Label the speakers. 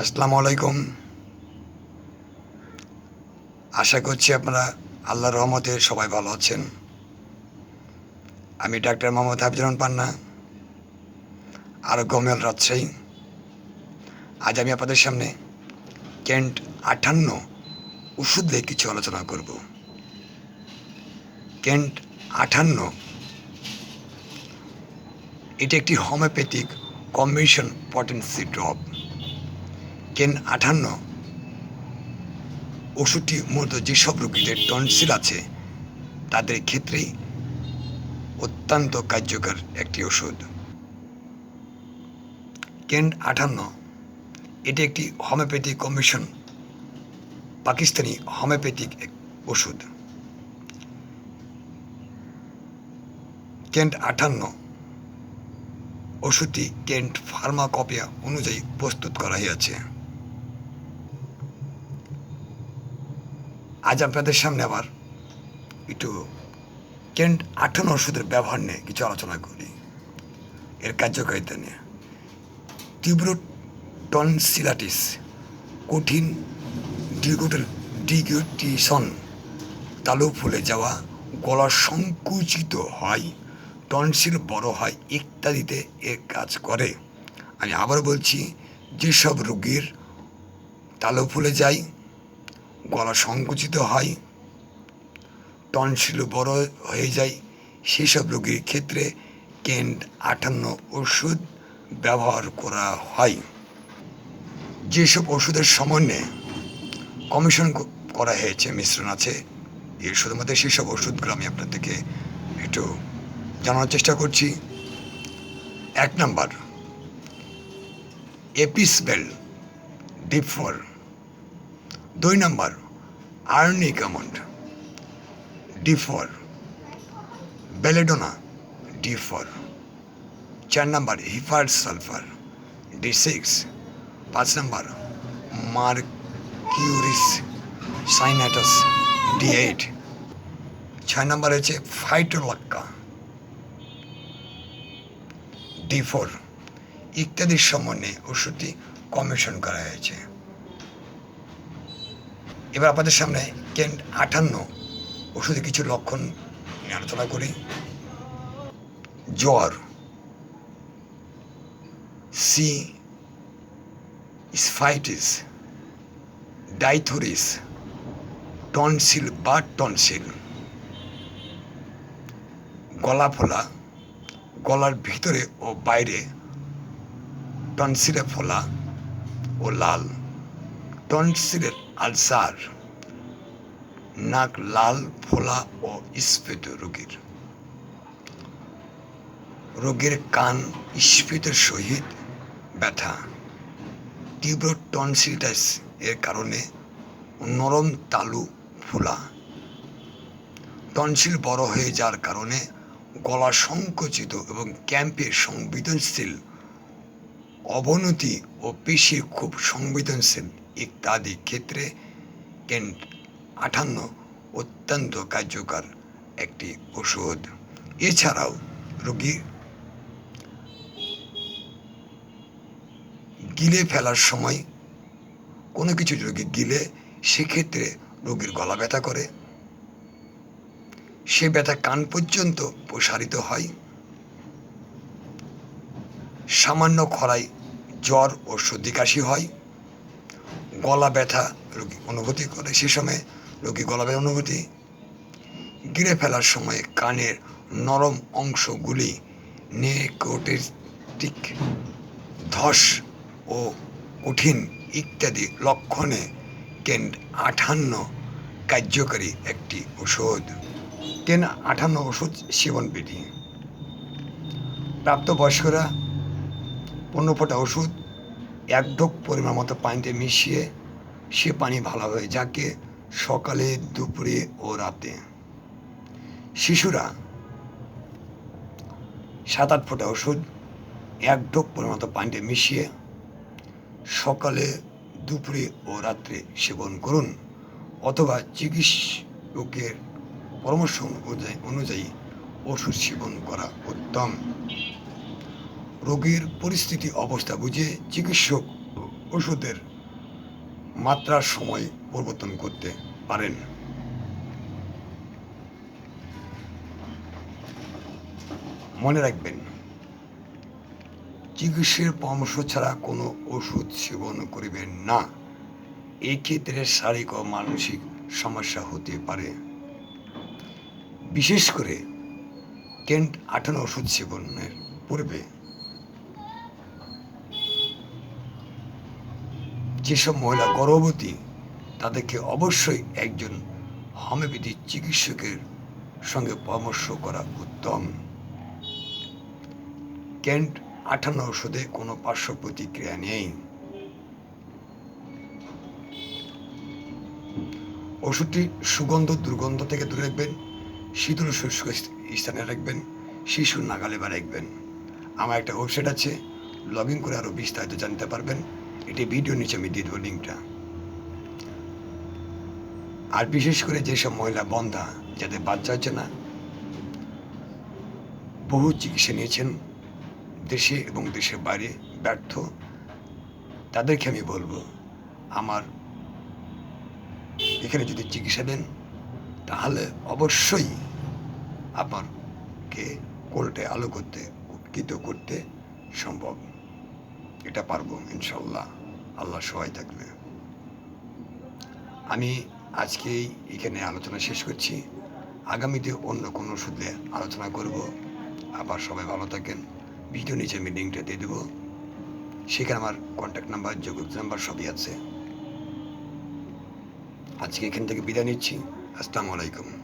Speaker 1: আসসালামু আলাইকুম। আশা করছি আপনারা আল্লাহর রহমতে সবাই ভালো আছেন। আমি ডাক্তার মোহাম্মদ হাফিজুর পান্না আরোগ্য মেল রাজশাহী। আজ আমি আপনাদের সামনে কেন্ট আটান্ন ওষুধ নিয়ে কিছু আলোচনা করব। কেন্ট আটান্ন এটি একটি হোমিওপ্যাথিক কম্বিনেশন পটেন্সি ড্রপ কেন আটান্ন ওষুধটি মূলত যেসব রোগীদের টনসিল আছে, তাদের ক্ষেত্রেই অত্যন্ত কার্যকর একটি ওষুধ। কেন আটান্ন এটি একটি হোমিওপ্যাথিক কমিশন, পাকিস্তানি হোমিওপ্যাথিক ওষুধ। কেন্ট আটান্ন ওষুধটি কেন্ট ফার্মাকপিয়া অনুযায়ী প্রস্তুত করা হয়েছে। আজ আপনাদের সামনে আবার একটু কেন্ট আঠান্ন ওষুধের ব্যবহার নিয়ে কিছু আলোচনা করি। এর কার্যকারিতা নিয়ে। তীব্র টনসিলাটিস, কঠিন ডিগুটের ডিগুটিশন তালু ফুলে যাওয়া, গলা সংকুচিত হয়, টনসিল বড় হয় ইত্যাদিতে এর কাজ করে। আমি আবার বলছি, যেসব রোগীর তালু ফুলে যায় গলা সংকুচিত হয়। টনসিল বড় হয়ে যায়। সেসব রোগীর ক্ষেত্রে কেন্ট আটান্ন ওষুধ ব্যবহার করা হয়। যেসব ওষুধের সমন্বয়ে কমিশন করা হয়েছে মিশ্রণ আছে, এর মধ্যে সেসব ওষুধগুলো আমি আপনাদেরকে একটু জানানোর চেষ্টা করছি। এক নাম্বার, এপিসবেল ডিফর। দুই number arnica almond D four belladonna D four চার number, hepar sulphur, D six, পাঁচ number, mercurius, cyanatus, D eight, ছয় নাম্বার হচ্ছে ফাইটোলাক্কা ডি ফোর ইত্যাদির সমন্বয়ে ওষুধটি কমিশন করা হয়েছে। এবার আপনাদের সামনে কেন্ট আটান্ন ওষুধে কিছু লক্ষণ আলোচনা করি। জ্বর। সি স্ফাইটিস, ডাইথোরিস, টনসিল বা টনসিল। গলা ফোলা গলার ভিতরে ও বাইরে টনসিলে ফোলা ও লাল। টনসিলের আলসার নাক লাল, ফোলা ও স্ফীত রোগীর। রোগীর কান স্ফীতের সহিত ব্যথা। তীব্র টনসিলটাইস এর কারণে নরম তালু ফোলা। টনসিল বড় হয়ে যাওয়ার কারণে গলা সংকুচিত এবং ক্যাম্পের সংবেদনশীল, অবনতি ও পেশির খুব সংবেদনশীল। ইত্যাদি ক্ষেত্রে কেন্ট আটান্ন অত্যন্ত কার্যকর একটি ওষুধ। এছাড়াও রোগী গিলে ফেলার সময় কোনো কিছু রোগী গিলে, সেক্ষেত্রে রোগীর গলা ব্যথা করে। সে ব্যথা কান পর্যন্ত প্রসারিত হয়। সামান্য খরায় জ্বর ও সর্দি কাশি হয়। গলা ব্যথা রোগী অনুভূতি করে। সে সময় রোগী গলা ব্যথা অনুভূতি গিরে ফেলার সময় কানের নরম অংশগুলি নেকোটেটিক ধস ও কঠিন ইত্যাদি লক্ষণে কেন আঠান্ন কার্যকারী একটি ওষুধ। কেন আঠান্ন ওষুধ সেবন বিধি প্রাপ্তবয়স্করা পনেরো ফোঁটা ওষুধ এক ঢোক পরিমাণ মতো পানিতে মিশিয়ে সে পানি ভালো হয়ে যাকে সকালে, দুপুরে ও রাতে। শিশুরা সাত আট ফোঁটা ওষুধ এক ঢোক পরিমাণ পানিতে মিশিয়ে সকালে, দুপুরে ও রাত্রে সেবন করুন অথবা চিকিৎসকের পরামর্শ অনুযায়ী অনুযায়ী ওষুধ সেবন করা উত্তম। রোগীর পরিস্থিতি অবস্থা বুঝে চিকিৎসক ওষুধের মাত্রার সময় পরিবর্তন করতে পারেন। মনে রাখবেন, চিকিৎসার পরামর্শ ছাড়া কোনো ওষুধ সেবন করিবেন না। এই ক্ষেত্রে শারীরিক ও মানসিক সমস্যা হতে পারে। বিশেষ করে, কেন্ট আঠানো ওষুধ সেবনের পূর্বে যেসব মহিলা গর্ভবতী, তাদেরকে অবশ্যই একজন হোমিওপ্যাথি চিকিৎসকের সঙ্গে পরামর্শ করা উত্তম। ক্যান্ট আঠান্ন ওষুধে কোনো পার্শ্ব প্রতিক্রিয়া নেই। ওষুধটি সুগন্ধ, দুর্গন্ধ থেকে দূরে রাখবেন শীতল শুষ্ক স্থানে রাখবেন, শিশুর নাগালে বা রাখবেন। আমার একটা ওয়েবসাইট আছে লগ ইন করে আরও বিস্তারিত জানতে পারবেন। এটি ভিডিও নিচে আমি দিয়ে দেবো লিঙ্কটা। আর বিশেষ করে যেসব মহিলা বন্ধা, যাদের বাচ্চা হচ্ছে না, বহু চিকিৎসা নিয়েছেন দেশে এবং দেশের বাইরে ব্যর্থ। তাদেরকে আমি বলব, আমার এখানে যদি চিকিৎসা দেন, তাহলে অবশ্যই আপনারকে কোর্টে আলো করতে উৎকৃত করতে সম্ভব। এটা পারব ইনশাল্লাহ আল্লাহ সহায় থাকবে। আমি আজকেই এখানে আলোচনা শেষ করছি। আগামীতে অন্য কোনো ওষুধে আলোচনা করব। আবার সবাই ভালো থাকেন। ভিডিও নিচে আমি লিঙ্কটা দিয়ে দেবো। সেখানে আমার কন্ট্যাক্ট নাম্বার যোগাযোগ নাম্বার সবই আছে। আজকে এখান থেকে বিদায় নিচ্ছি। আসসালামু আলাইকুম।